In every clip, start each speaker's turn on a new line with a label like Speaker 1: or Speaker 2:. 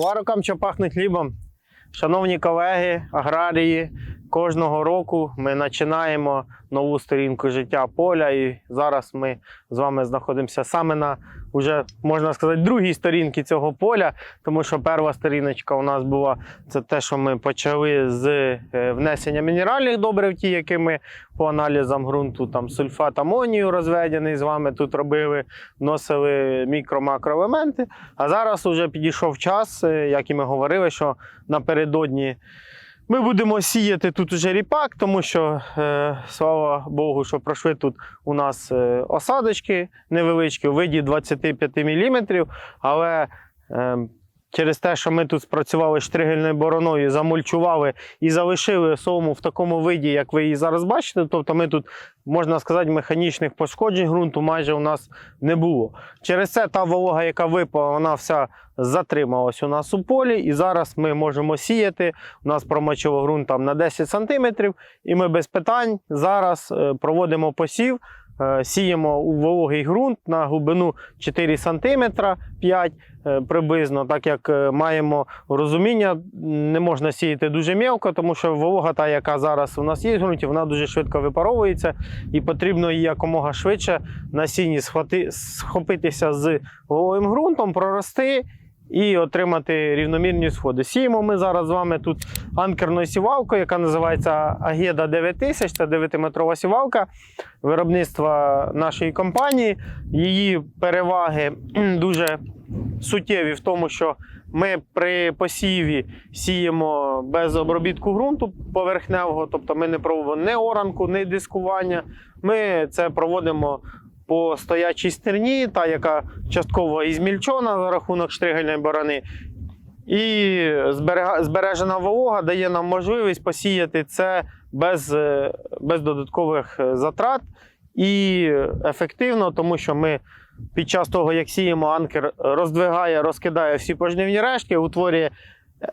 Speaker 1: Слава рукам, що пахне хлібом. Шановні колеги, аграрії, кожного року ми починаємо нову сторінку життя поля. І зараз ми з вами знаходимося саме на вже можна сказати другій сторінці цього поля, тому що перша сторіночка у нас була це те, що ми почали з е, внесення мінеральних добрив, ті, які ми по аналізам ґрунту, там сульфат амонію розведений з вами тут робили, вносили мікро-макроелементи. А зараз вже підійшов час, е, як і ми говорили, що напередодні ми будемо сіяти тут уже ріпак, тому що, е, слава Богу, що пройшли тут у нас е, осадочки невеличкі у виді 25 мм, але е, через те, що ми тут спрацювали штригельною бороною, замульчували і залишили солому в такому виді, як ви її зараз бачите. Тобто ми тут, можна сказати, механічних пошкоджень ґрунту майже у нас не було. Через це та волога, яка випала, вона вся затрималась у нас у полі, і зараз ми можемо сіяти. У нас промочило ґрунт там на 10 см, і ми без питань зараз е, проводимо посів. Е, Сіємо у вологий ґрунт на глибину 4 см 5 е, приблизно, так як е, маємо розуміння, не можна сіяти дуже мілко, тому що волога, та, яка зараз у нас є в ґрунті, вона дуже швидко випаровується, і потрібно її якомога швидше на сіні схопитися з вологим ґрунтом, прорости і отримати рівномірні сходи. Сіємо ми зараз з вами тут анкерною сівалкою, яка називається Агеда 9000, це 9-метрова сівалка виробництва нашої компанії. Її переваги дуже суттєві в тому, що ми при посіві сіємо без обробітку ґрунту поверхневого, тобто ми не проводимо ні оранку, ні дискування. Ми це проводимо по стоячій стерні, та яка частково і змільчона за рахунок штригельної борони. І збережена волога дає нам можливість посіяти це без, е, без додаткових е, затрат і ефективно, тому що ми під час того, як сіємо, анкер роздвигає, розкидає всі пожнивні рештки, утворює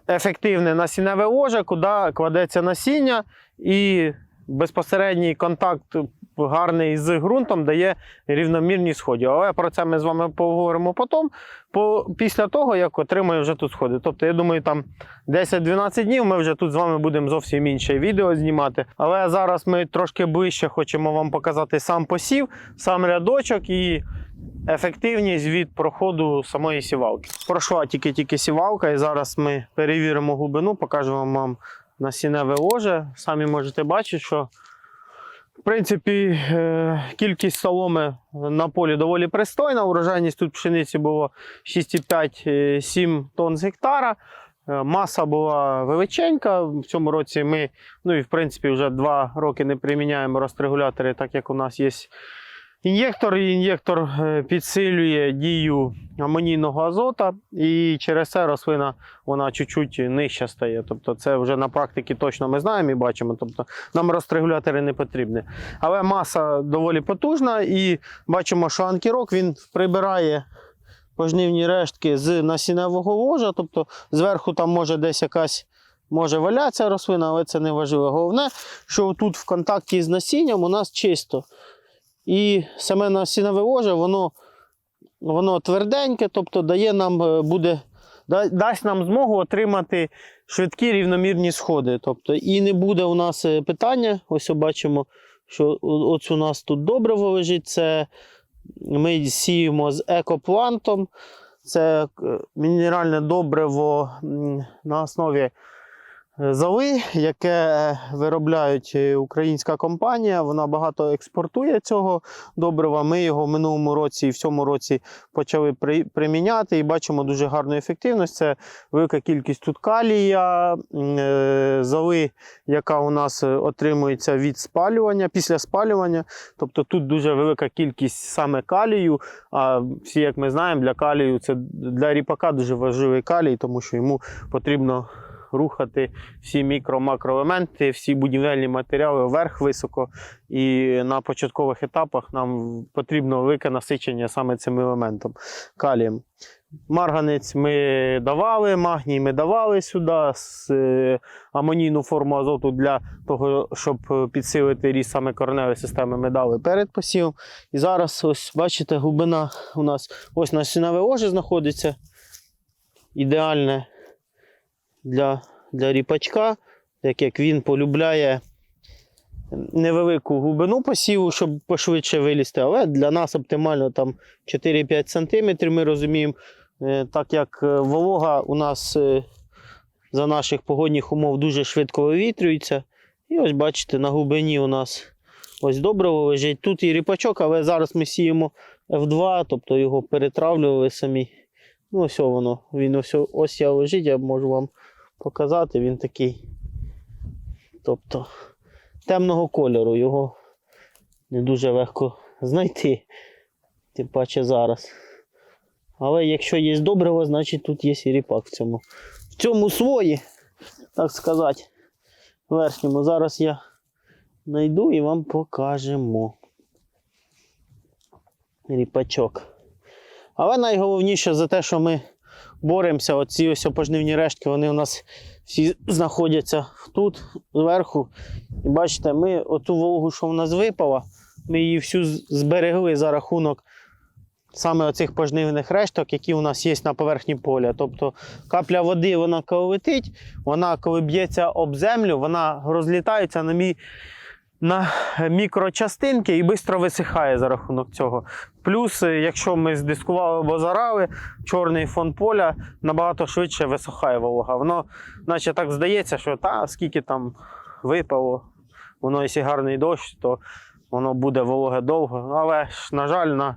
Speaker 1: ефективне насінневе ложе, куди кладеться насіння, і безпосередній контакт гарний з ґрунтом дає рівномірні сходи. Але про це ми з вами поговоримо потім, по, після того, як отримаю вже тут сходи. Тобто, я думаю, там 10-12 днів ми вже тут з вами будемо зовсім інше відео знімати. Але зараз ми трошки ближче хочемо вам показати сам посів, сам рядочок і ефективність від проходу самої сівалки. Пройшла тільки-тільки сівалка, і зараз ми перевіримо глибину, покажемо вам насінневе ложе. Самі можете бачити, що в принципі е, кількість соломи на полі доволі пристойна. Урожайність тут пшениці було 6,5-7 тонн з гектара. Е, Маса була величенька. В цьому році ми, ну і в принципі, вже два роки не приміняємо розрегулятори, так як у нас є ін'єктор. Ін'єктор е, підсилює дію амонійного азота, і через це рослина вона чуть-чуть нижча стає. Тобто, це вже на практиці точно ми знаємо і бачимо. Тобто, нам розрегулятори не потрібні. Але маса доволі потужна, і бачимо, що анкірок він прибирає пожнивні рештки з насінневого ложа. Тобто зверху там може десь якась може валятися рослина, але це не важливо. Головне, що тут в контакті з насінням у нас чисто. І саме насінневе ложе, воно, воно тверденьке, тобто дає нам е, буде. да- Дасть нам змогу отримати швидкі рівномірні сходи. Тобто, і не буде у нас е, питання. Ось бачимо, що ось у нас тут добриво лежить. Це ми сіємо з екоплантом. Це е, мінеральне добриво на основі золи, яке е, виробляють е, українська компанія. Вона багато експортує цього добрива. Ми його в минулому році і в цьому році почали при- приміняти і бачимо дуже гарну ефективність. Це велика кількість тут калія, е, золи, яка у нас отримується від спалювання, після спалювання. Тобто тут дуже велика кількість саме калію. А всі, як ми знаємо, для калію це для ріпака дуже важливий калій, тому що йому потрібно рухати всі мікро-макроелементи, всі будівельні матеріали вверх високо. І на початкових етапах нам потрібно велике насичення саме цим елементом калієм. Марганець ми давали, магній ми давали сюди, е, амонійну форму азоту для того, щоб підсилити ріст саме кореневої системи, ми дали перед посівом. І зараз, ось бачите, глибина у нас ось насінневе ложе знаходиться. Ідеальне для, для ріпачка, так як він полюбляє невелику глибину посіву, щоб пошвидше вилізти, але для нас оптимально там 4-5 см, ми розуміємо, Е, так як е, волога у нас е, за наших погодних умов дуже швидко вивітрюється. І ось бачите, на глибині у нас ось добриво лежить. Тут і ріпачок, але зараз ми сіємо F2, тобто його перетравлювали самі. Ну, ось воно. Він ось, ось я лежить, я можу вам показати. Він такий. Тобто темного кольору. Його не дуже легко знайти. Тим паче зараз. Але якщо є добриво, значить тут є і ріпак в цьому. В цьому свої, так сказати, верхньому. Зараз я знайду і вам покажемо. Ріпачок. Але найголовніше за те, що ми боремося, оці ось пожнивні рештки, вони у нас всі знаходяться тут, зверху. І бачите, ми оту вологу, що в нас випала, ми її всю зберегли за рахунок саме оцих пожнивних решток, які у нас є на поверхні поля. Тобто капля води, вона коли летить, вона коли б'ється об землю, вона розлітається на, мі... на мікрочастинки і швидко висихає за рахунок цього. Плюс, е, якщо ми здискували або зарали, чорний фон поля набагато швидше висохає волога. Воно, наче так здається, що та скільки там випало, воно, якщо гарний дощ, то воно буде вологе довго. Але ж, на жаль, на,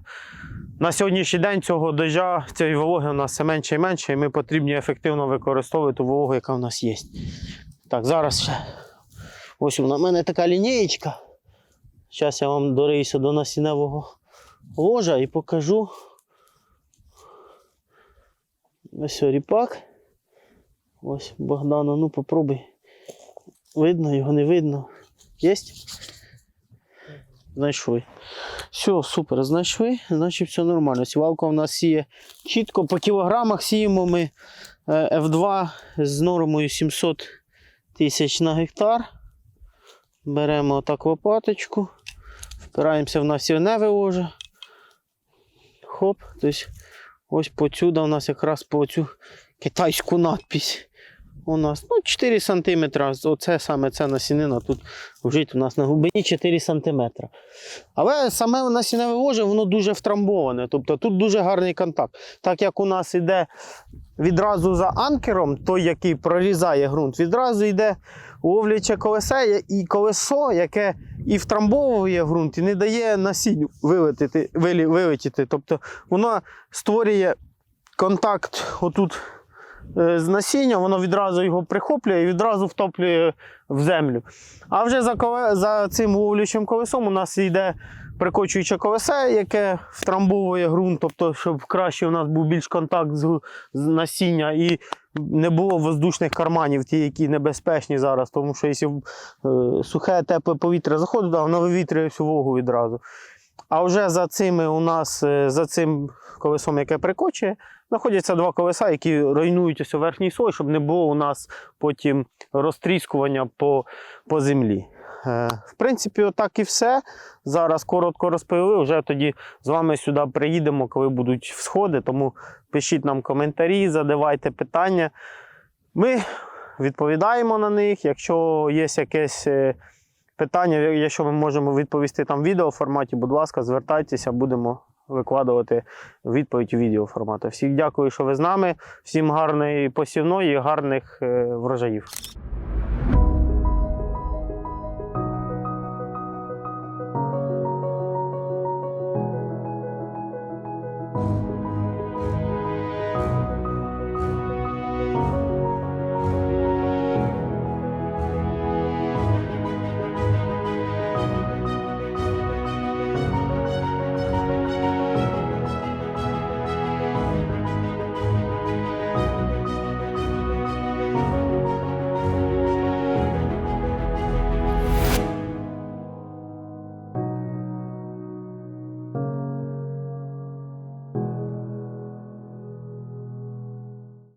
Speaker 1: на сьогоднішній день цього дождя, цієї вологи у нас все менше і менше, і ми потрібні ефективно використовувати вологу, яка в нас є. Так, зараз ще. Ось у мене така лінієчка. Зараз я вам дорийся до насінневого ложа і покажу. Ось ріпак. Ось Богдана, ну попробуй. Видно, його не видно. Єсть? Знайшли. Все, супер, знайшли, значить все нормально. Сівалка у нас сіє чітко по кілограмах сіємо ми е, F2 з нормою 700 тисяч на гектар. Беремо отак лопаточку, впираємося в насівневе ложе. Хоп, тобто ось посюди у нас якраз по цю китайську надпись. У нас ну, 4 см. Оце саме ця насінина тут лежить у нас на глибині 4 см. Але саме насінневе ложе, воно дуже втрамбоване. Тобто тут дуже гарний контакт. Так як у нас йде відразу за анкером, той, який прорізає ґрунт, відразу йде ловляче колесе і колесо, яке і втрамбовує ґрунт, і не дає насінню вилетіти, вилетіти. Тобто воно створює контакт отут з насінням, воно відразу його прихоплює і відразу втоплює в землю. А вже за, коле- за цим ловлячим колесом у нас йде прикочуюче колесе, яке втрамбовує ґрунт, тобто, щоб краще у нас був більш контакт з, з насіння і не було воздушних карманів, ті, які небезпечні зараз. Тому що якщо е, сухе, тепле повітря заходить, воно вивітрює всю вологу відразу. А вже за цими у нас, е, за цим колесом, яке прикочує, знаходяться два колеса, які руйнують ось верхній слой, щоб не було у нас потім розтріскування по, по землі. Е, В принципі, отак і все. Зараз коротко розповіли. Вже тоді з вами сюди приїдемо, коли будуть всходи. Тому пишіть нам коментарі, задавайте питання. Ми відповідаємо на них. Якщо є якесь е, питання, якщо ми можемо відповісти там в відео форматі, будь ласка, звертайтеся, будемо викладувати відповідь у відео формату. Всіх дякую, що ви з нами. Всім гарної посівної гарних е, врожаїв.